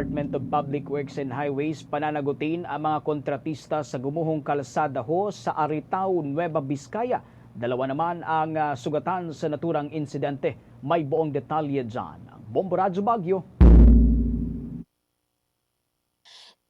Department of Public Works and Highways pananagutin ang mga kontratista sa gumuhong kalsada ho sa Aritao, Nueva Vizcaya. Dalawa naman ang ah, sugatan sa naturang insidente. May buong detalye dyan. Bombo Bagyo.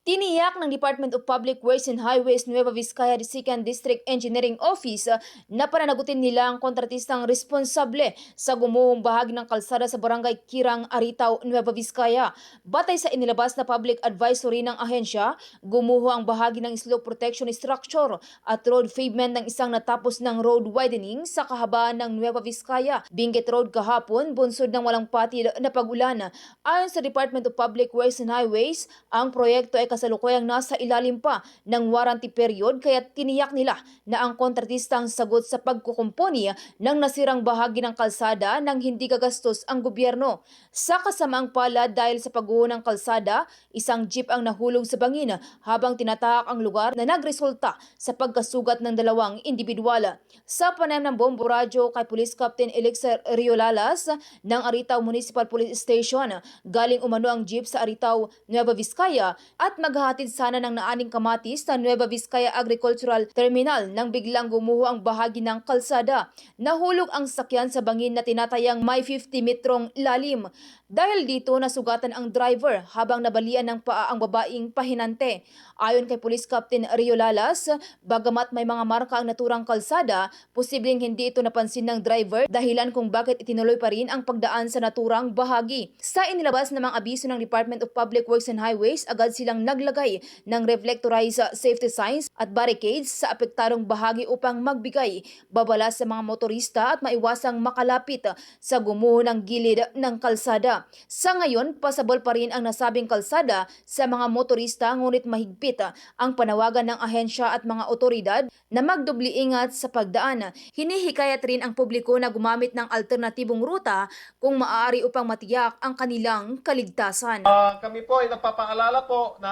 Tiniyak ng Department of Public Works and Highways Nueva Vizcaya Second District Engineering Office na pananagutin nila ang kontratistang responsable sa gumuhong bahagi ng kalsada sa barangay Kirang, Aritao, Nueva Vizcaya. Batay sa inilabas na public advisory ng ahensya, gumuho ang bahagi ng slope protection structure at road pavement ng isang natapos ng road widening sa kahabaan ng Nueva Vizcaya. Benguet Road kahapon, bunsod ng walang patid na pag-ulan. Ayon sa Department of Public Works and Highways, ang proyekto ay kasalukuyang nasa ilalim pa ng warranty period kaya tiniyak nila na ang kontratista ang sagot sa pagkukumpuni ng nasirang bahagi ng kalsada nang hindi gagastos ang gobyerno. Sa kasamaang palad dahil sa pagguho ng kalsada, isang jeep ang nahulog sa bangin habang tinatahak ang lugar na nagresulta sa pagkasugat ng dalawang individual. Sa panayam ng Bombo Radyo kay Police Captain Elixir Riolalas ng Aritao Municipal Police Station, galing umano ang jeep sa Aritao, Nueva Vizcaya at maghahatid sana ng naaning kamatis sa Nueva Vizcaya Agricultural Terminal nang biglang gumuho ang bahagi ng kalsada. Nahulog ang sakyan sa bangin na tinatayang may 50 metrong lalim. Dahil dito nasugatan ang driver habang nabalian ng paa ang babaeng pahinante. Ayon kay Police Captain Rio Lalas, bagamat may mga marka ang naturang kalsada, posibleng hindi ito napansin ng driver dahilan kung bakit itinuloy pa rin ang pagdaan sa naturang bahagi. Sa inilabas namang abiso ng Department of Public Works and Highways, agad silang naglagay ng reflectorized safety signs at barricades sa apektadong bahagi upang magbigay babala sa mga motorista at maiwasang makalapit sa gumuho ng gilid ng kalsada. Sa ngayon, pasabol pa rin ang nasabing kalsada sa mga motorista ngunit mahigpit ang panawagan ng ahensya at mga otoridad na magdubli ingat sa pagdaan. Hinihikayat rin ang publiko na gumamit ng alternatibong ruta kung maaari upang matiyak ang kanilang kaligtasan. Ah, kami po ay napapaalala po na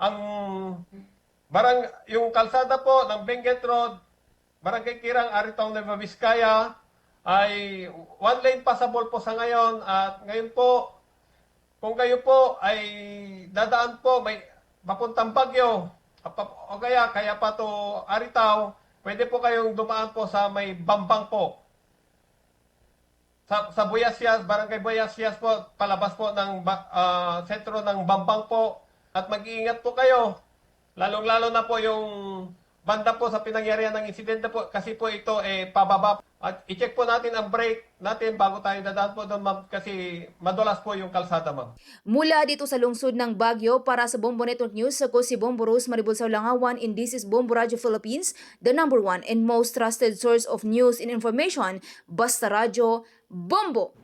ang barang yung kalsada po ng Benguet Road, Barangay Kirang, Aritao, Nueva Vizcaya ay one lane passable po sa ngayon at ngayon po kung kayo po ay dadaan po may papuntang Bagyo o kaya kaya pa to Aritao, pwede po kayong dumaan po sa may Bambang po sa, sa Buyasias, Barangay Buyasias po, palabas po ng ah, sentro ng Bambang po. At mag-iingat po kayo. Lalong-lalo na po yung banda po sa pinangyarihan ng insidente po kasi po ito eh pababa. At i-check po natin ang brake natin bago tayo dadaan po doon ma'am kasi madulas po yung kalsada ma'am. Mula dito sa lungsod ng Baguio para sa Bombo Network News, ako si Bombo Rose Maribel Saulangawan and this is Bombo Radio Philippines, the number one and most trusted source of news and information. Basta Radio, Bombo!